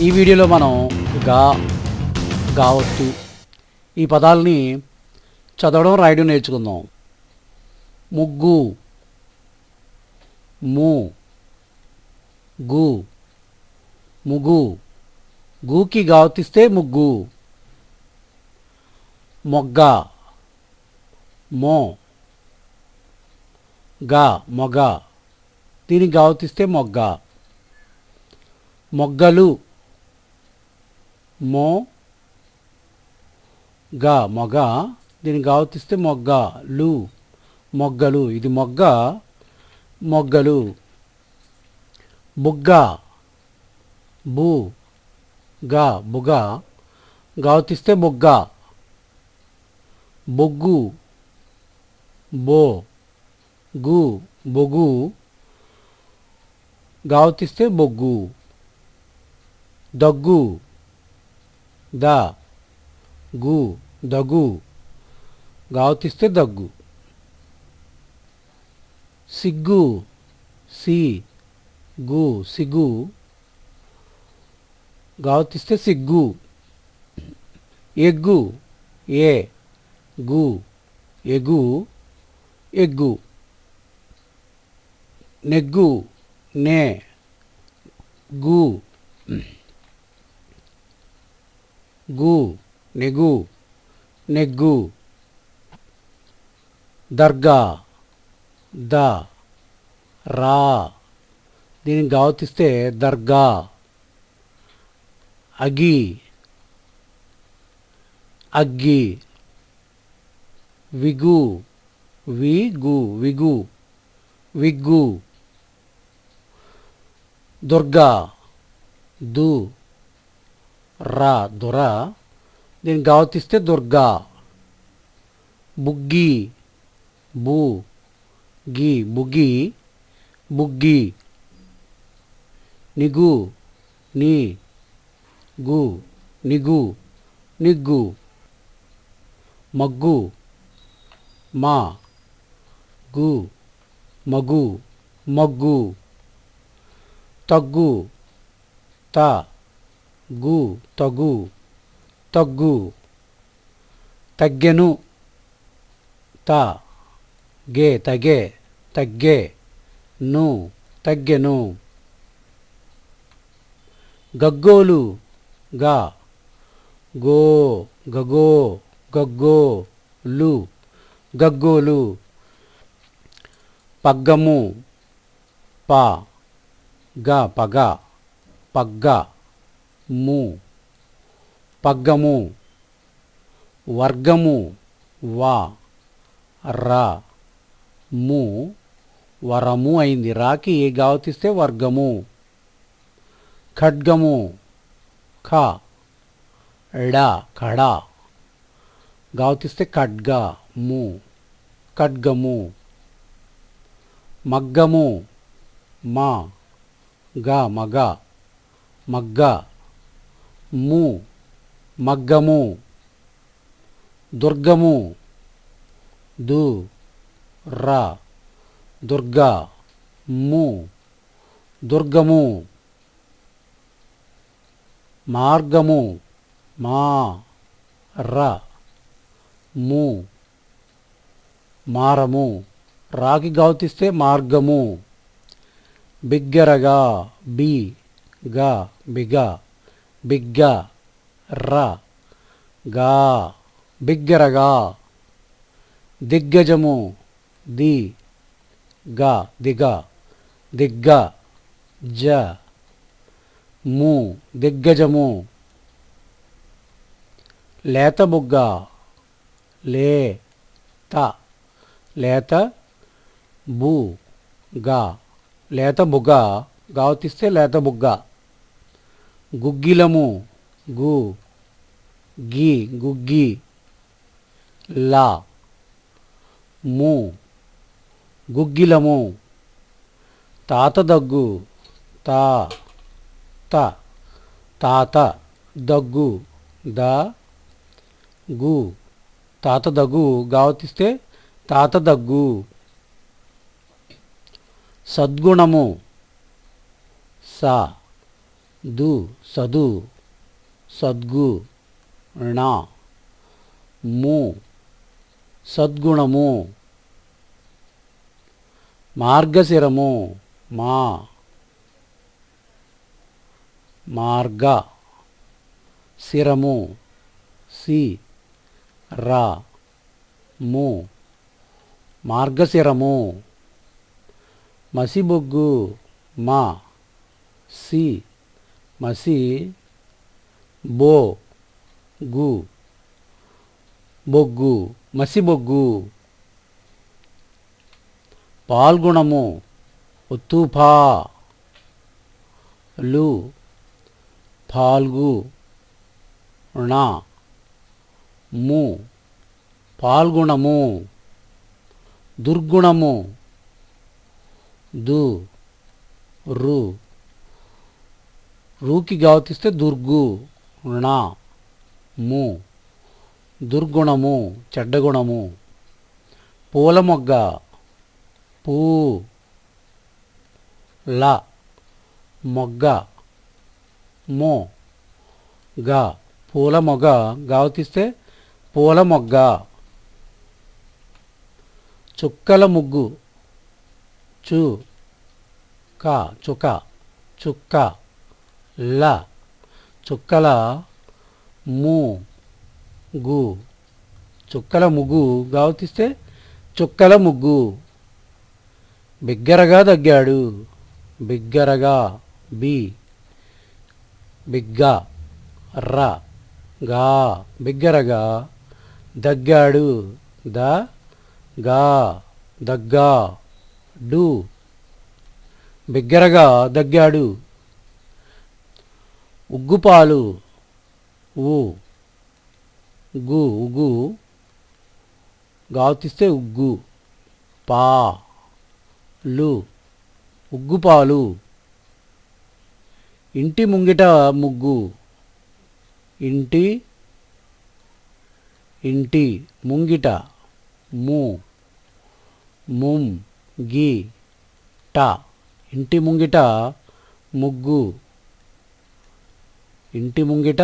ఈ వీడియోలో మనం గా గావత్తు ఈ పదాలని చదవడం రాయడం నేర్చుకుందాం. ముగ్గు ము గు ముగ్గు గూకి గావతిస్తే ముగ్గు. మొగ్గ మో. గా మొగ. దీనికి గావతిస్తే మొగ్గ. మొగ్గలు మో గా మొగ. దీన్ని గావతిస్తే మొగ్గ లు. మొగ్గలు. ఇది మొగ్గ మొగ్గలు. బుగ్గ బు గా బుగ. గావతిస్తే బుగ్గ బొగ్గు బో గు బొగు. గావతిస్తే బొగ్గు దగ్గు. ద గు దగ్గు గావతిస్తే దగ్గు. సిగ్గు సి గు సిగ్గు గావతిస్తే సిగ్గు. ఎగ్గు ఏ గు ఎగు ఎగ్గు. నెగ్గు నే గు. గు నెగు నెగ్గు దర్గా ద రా. దీనికి గావతిస్తే దర్గా. అగి అగ్గి విగు విగు విగు విగ్గు. దుర్గా దు. రా దుర దీన్ని గావతిస్తే దుర్గా బుగ్గి బు గి బుగ్గి బుగ్గి నిగు నీ గు నిగు నిగ్గు మగ్గు మా గు మగు మగ్గు తగ్గు త గు తగు తగ్గు తగ్గెను త గే తగే తగ్గే ను తగ్గెను. గగ్గోలు గా గో గగో గగ్గో లు గగ్గోలు. పగ్గము ప గ పగ పగ్గ. ము. పగ్గము. వర్గము. వా. రా. ము. వరము అయింది. రాకి ఏ గావతిస్తే వర్గము. ఖడ్గము. ఖ. డ కడ గావతిస్తే ఖడ్గ. ము. ఖడ్గము. మగ్గము. మా. గ. మగ. మగ్గ. ము మగ్గము దుర్గము దు ర దుర్గా ము దుర్గము మార్గము మా ర ము మారము. రాకి గావుతిస్తే మార్గము. బిగ్గరగా బి గా బిగ. బిగ్గ ర గా బిగ్గరగా దిగ్గజము ది గా దిగ దిగ్గ జ ము దిగ్గజము లేత బుగ్గ లే త లేత బు గా లేత బుగ్గ గావతిస్తే లేత బుగ్గ గుగ్గిలము. గు. గి. గుగ్గి. లా. ము. గుగ్గిలము. తాత దగ్గు. తా. త. తాత దగ్గు. ద. గు. తాత దగ్గు గావతిస్తే తాత దగ్గు. సద్గుణము. స. దు సదు సద్గు ణ ము సద్గుణము మార్గశిరము మా మార్గ శిరము సి రా ము మార్గశిరము మసిబొగ్గు మా సి మసి బో గు బొగ్గు మసిబొగ్గు పాల్గుణము ఒత్తుఫా లు పాల్గు ణ ము పాల్గుణము దుర్గుణము దు రు. రూకి గావతిస్తే దుర్గు ణ ము దుర్గుణము చెడ్డగుణము. పూల మొగ్గ పూ ల మొగ్గ మో గా. పూల మొగ్గ గావతిస్తే పూల మొగ్గ. చుక్కల ముగ్గు చు క చుక చుక్క. ల. చుక్కల ము. గు. చుక్కల ముగ్గు గావతిస్తే చుక్కల ముగ్గు. బిగ్గరగా దగ్గాడు. బిగ్గరగా. బి. బిగ్గ. ర. గా. బిగ్గరగా. దగ్గాడు. ద. గా. దగ్గా. డు. బిగ్గరగా దగ్గాడు. ఉగ్గుపాలు. ఉ గు ఉగ్గు. గావతిస్తే ఉగ్గు. పా. లు. ఉగ్గుపాలు. ఇంటి ముంగిట ముగ్గు. ఇంటి. ఇంటి ముంగిట. ము. ముం గి ట. ఇంటి ముంగిట ముగ్గు. ఇంటి ముంగిట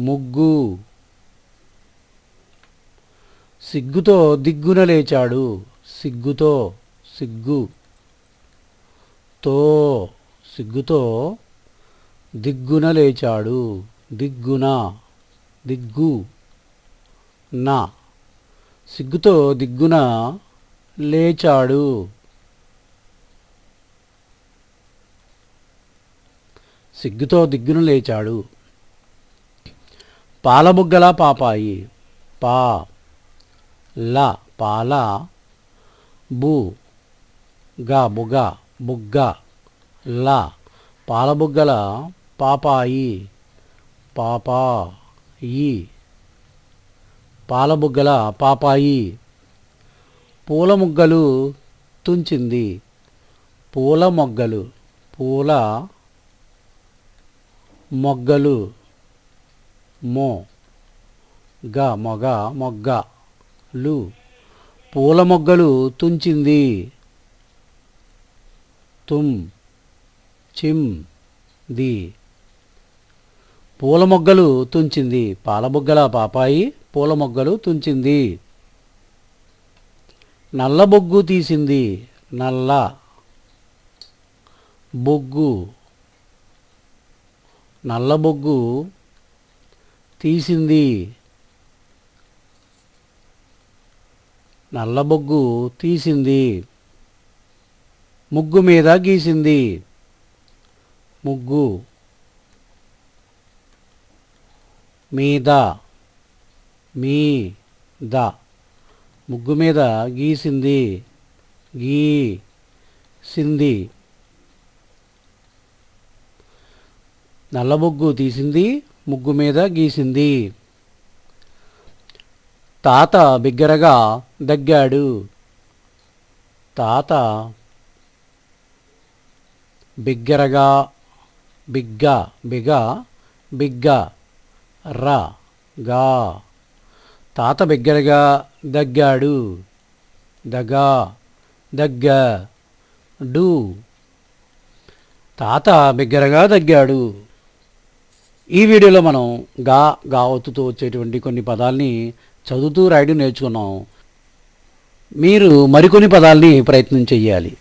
ముగ్గు. సిగ్గుతో దిగ్గున లేచాడు. సిగ్గుతో సిగ్గు. తో సిగ్గుతో దిగ్గున లేచాడు. దిగ్గున దిగ్గు. నా. సిగ్గుతో దిగ్గున లేచాడు. సిగ్గుతో దిగ్గును లేచాడు. పాలబుగ్గల పాపాయి పా ల పాల బు గా బుగ బుగ్గ ల పాలబుగ్గల పాపాయి పాపా ఈ పాలబుగ్గల పాపాయి పూల ముగ్గలు తుంచింది పూల మొగ్గలు పూల మొగ్గలు. మో. గ మొగ మొగ్గ. లు. పూల మొగ్గలు తుంచింది. తుమ్. చిమ్. ది. పూల మొగ్గలు తుంచింది. పాలబుగ్గల పాపాయి పూల మొగ్గలు తుంచింది. నల్ల బొగ్గు తీసింది. నల్ల బొగ్గు. నల్ల బొగ్గు తీసింది. నల్ల బొగ్గు తీసింది. ముగ్గు మీద గీసింది. ముగ్గు మీద మీ ద ముగ్గు మీద గీసింది. గీ సింది నల్ల ముగ్గు తీసింది ముగ్గు మీద గీసింది. తాత బిగ్గరగా దగ్గాడు. తాత బిగ్గరగా బిగ్గ బిగ బిగ్గ ర గా. తాత బిగ్గరగా దగ్గాడు. దగా దగ్గ డు. తాత బిగ్గరగా దగ్గాడు. ఈ వీడియోలో మనం గా గావత్తుతో వచ్చేటువంటి కొన్ని పదాల్ని చదువుతూ రాయడం నేర్చుకున్నాం. మీరు మరికొన్ని పదాల్ని ప్రయత్నం చేయాలి